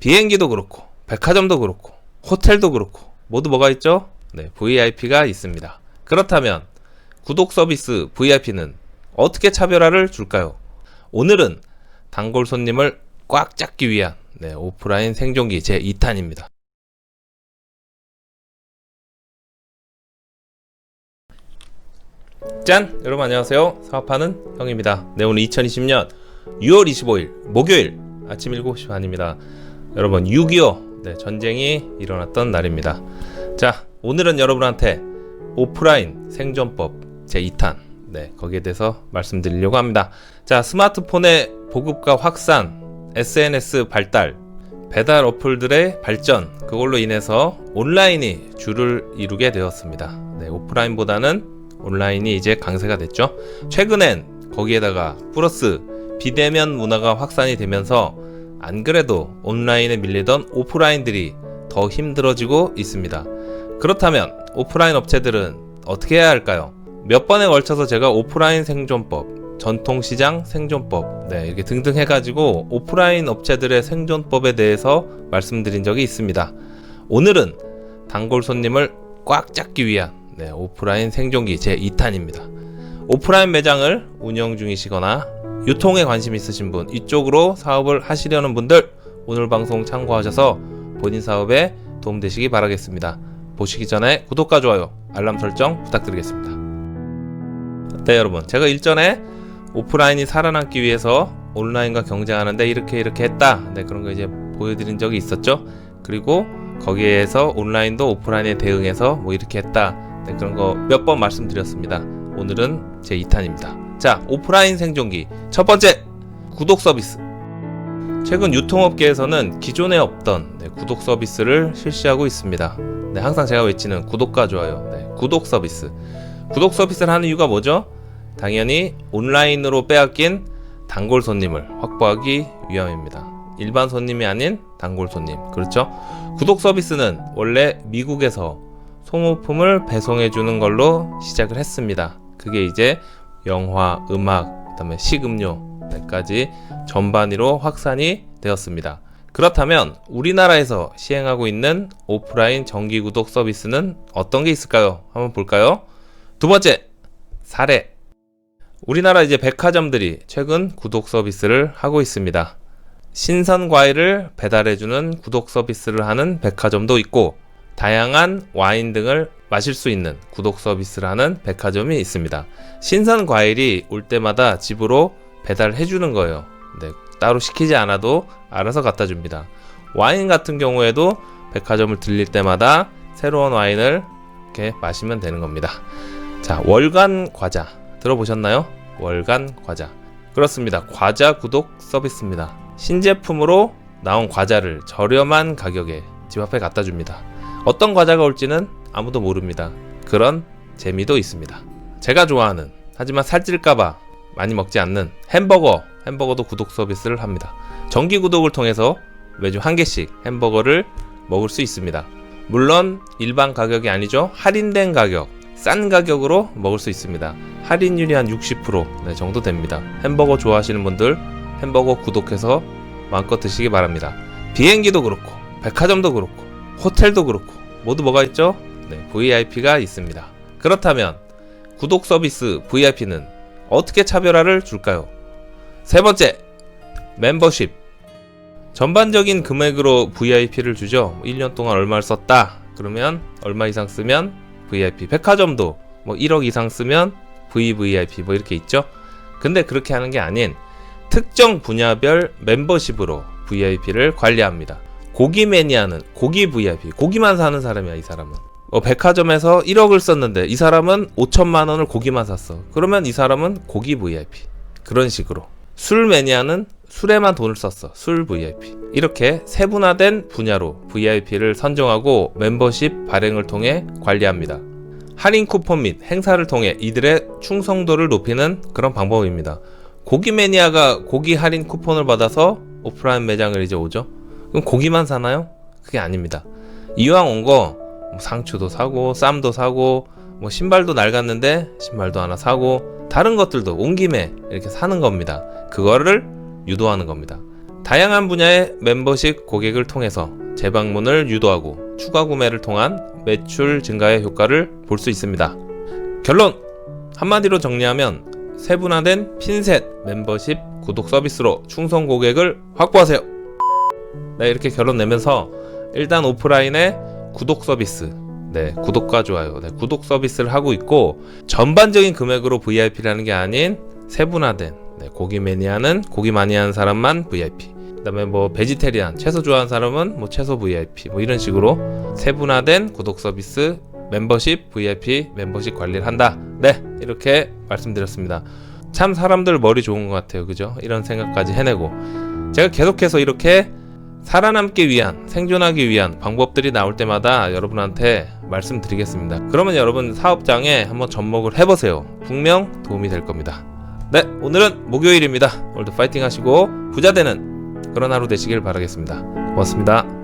비행기도 그렇고, 백화점도 그렇고, 호텔도 그렇고, 모두 뭐가 있죠? 네, VIP가 있습니다. 그렇다면, 구독 서비스 VIP는 어떻게 차별화를 줄까요? 오늘은 단골 손님을 꽉 잡기 위한 네, 오프라인 생존기 제 2탄입니다. 짠! 여러분 안녕하세요. 사업하는 형입니다. 네, 오늘 2020년 6월 25일 목요일 아침 7시 반입니다. 여러분 6.25 네, 전쟁이 일어났던 날입니다. 자, 오늘은 여러분한테 오프라인 생존법 제 2탄 네, 거기에 대해서 말씀드리려고 합니다. 자, 스마트폰의 보급과 확산, SNS 발달, 배달 어플들의 발전, 그걸로 인해서 온라인이 주를 이루게 되었습니다. 네, 오프라인보다는 온라인이 이제 강세가 됐죠. 최근엔 거기에다가 플러스 비대면 문화가 확산이 되면서 안 그래도 온라인에 밀리던 오프라인들이 더 힘들어지고 있습니다. 그렇다면 오프라인 업체들은 어떻게 해야 할까요? 몇 번에 걸쳐서 제가 오프라인 생존법, 전통시장 생존법, 네, 이렇게 등등 해가지고 오프라인 업체들의 생존법에 대해서 말씀드린 적이 있습니다. 오늘은 단골 손님을 꽉 잡기 위한 네, 오프라인 생존기 제 2탄입니다. 오프라인 매장을 운영 중이시거나 유통에 관심 있으신 분, 이쪽으로 사업을 하시려는 분들 오늘 방송 참고하셔서 본인 사업에 도움되시기 바라겠습니다. 보시기 전에 구독과 좋아요, 알람 설정 부탁드리겠습니다. 네, 여러분. 제가 일전에 오프라인이 살아남기 위해서 온라인과 경쟁하는데 이렇게 이렇게 했다. 네, 그런 거 이제 보여드린 적이 있었죠. 그리고 거기에서 온라인도 오프라인에 대응해서 뭐 이렇게 했다. 네, 그런 거 몇 번 말씀드렸습니다. 오늘은 제 2탄입니다. 자, 오프라인 생존기. 첫 번째, 구독 서비스. 최근 유통업계에서는 기존에 없던 네, 구독 서비스를 실시하고 있습니다. 네, 항상 제가 외치는 구독과 좋아요. 네, 구독 서비스. 구독 서비스를 하는 이유가 뭐죠? 당연히 온라인으로 빼앗긴 단골 손님을 확보하기 위함입니다. 일반 손님이 아닌 단골 손님. 그렇죠? 구독 서비스는 원래 미국에서 소모품을 배송해 주는 걸로 시작을 했습니다. 그게 이제 영화, 음악, 그다음에 식음료까지 전반위로 확산이 되었습니다. 그렇다면 우리나라에서 시행하고 있는 오프라인 정기 구독 서비스는 어떤 게 있을까요? 한번 볼까요? 두 번째, 사례. 우리나라 이제 백화점들이 최근 구독 서비스를 하고 있습니다. 신선 과일을 배달해주는 구독 서비스를 하는 백화점도 있고, 다양한 와인 등을 마실 수 있는 구독 서비스를 하는 백화점이 있습니다. 신선 과일이 올 때마다 집으로 배달해 주는 거예요. 네, 따로 시키지 않아도 알아서 갖다 줍니다. 와인 같은 경우에도 백화점을 들릴 때마다 새로운 와인을 이렇게 마시면 되는 겁니다. 자, 월간 과자 들어보셨나요? 월간 과자. 그렇습니다. 과자 구독 서비스입니다. 신제품으로 나온 과자를 저렴한 가격에 집 앞에 갖다 줍니다. 어떤 과자가 올지는 아무도 모릅니다. 그런 재미도 있습니다. 제가 좋아하는 하지만 살찔까봐 많이 먹지 않는 햄버거, 햄버거도 구독 서비스를 합니다. 정기 구독을 통해서 매주 한 개씩 햄버거를 먹을 수 있습니다. 물론 일반 가격이 아니죠. 할인된 가격, 싼 가격으로 먹을 수 있습니다. 할인율이 한 60% 네, 정도 됩니다. 햄버거 좋아하시는 분들 햄버거 구독해서 마음껏 드시기 바랍니다. 비행기도 그렇고, 백화점도 그렇고, 호텔도 그렇고, 모두 뭐가 있죠? 네, VIP가 있습니다. 그렇다면 구독 서비스 VIP는 어떻게 차별화를 줄까요? 세 번째, 멤버십. 전반적인 금액으로 VIP를 주죠. 1년 동안 얼마를 썼다. 그러면 얼마 이상 쓰면 VIP. 백화점도 뭐 1억 이상 쓰면 VVIP 뭐 이렇게 있죠. 근데 그렇게 하는 게 아닌 특정 분야별 멤버십으로 VIP를 관리합니다. 고기 매니아는 고기 VIP, 고기만 사는 사람이야 이 사람은. 어, 백화점에서 1억을 썼는데 이 사람은 5천만 원을 고기만 샀어. 그러면 이 사람은 고기 VIP. 그런 식으로. 술 매니아는 술에만 돈을 썼어. 술 VIP. 이렇게 세분화된 분야로 VIP를 선정하고 멤버십 발행을 통해 관리합니다. 할인 쿠폰 및 행사를 통해 이들의 충성도를 높이는 그런 방법입니다. 고기 매니아가 고기 할인 쿠폰을 받아서 오프라인 매장을 이제 오죠. 그럼 고기만 사나요? 그게 아닙니다. 이왕 온거 뭐 상추도 사고 쌈도 사고 뭐 신발도 낡았는데 신발도 하나 사고 다른 것들도 온 김에 이렇게 사는 겁니다. 그거를 유도하는 겁니다. 다양한 분야의 멤버십 고객을 통해서 재방문을 유도하고 추가 구매를 통한 매출 증가의 효과를 볼 수 있습니다. 결론! 한마디로 정리하면 세분화된 핀셋 멤버십 구독 서비스로 충성 고객을 확보하세요. 네, 이렇게 결론 내면서 일단 오프라인의 구독 서비스, 네, 구독과 좋아요, 네, 구독 서비스를 하고 있고 전반적인 금액으로 VIP라는 게 아닌 세분화된 네, 고기 매니아는 고기 많이 하는 사람만 VIP. 그다음에 뭐 베지테리안 채소 좋아하는 사람은 뭐 채소 VIP 뭐 이런 식으로 세분화된 구독 서비스 멤버십 VIP 멤버십 관리를 한다. 네 이렇게 말씀드렸습니다. 참 사람들 머리 좋은 것 같아요. 그죠? 이런 생각까지 해내고 제가 계속해서 이렇게 살아남기 위한 생존하기 위한 방법들이 나올 때마다 여러분한테 말씀드리겠습니다. 그러면 여러분 사업장에 한번 접목을 해보세요. 분명 도움이 될 겁니다. 네, 오늘은 목요일입니다. 오늘도 파이팅 하시고 부자 되는 그런 하루 되시길 바라겠습니다. 고맙습니다.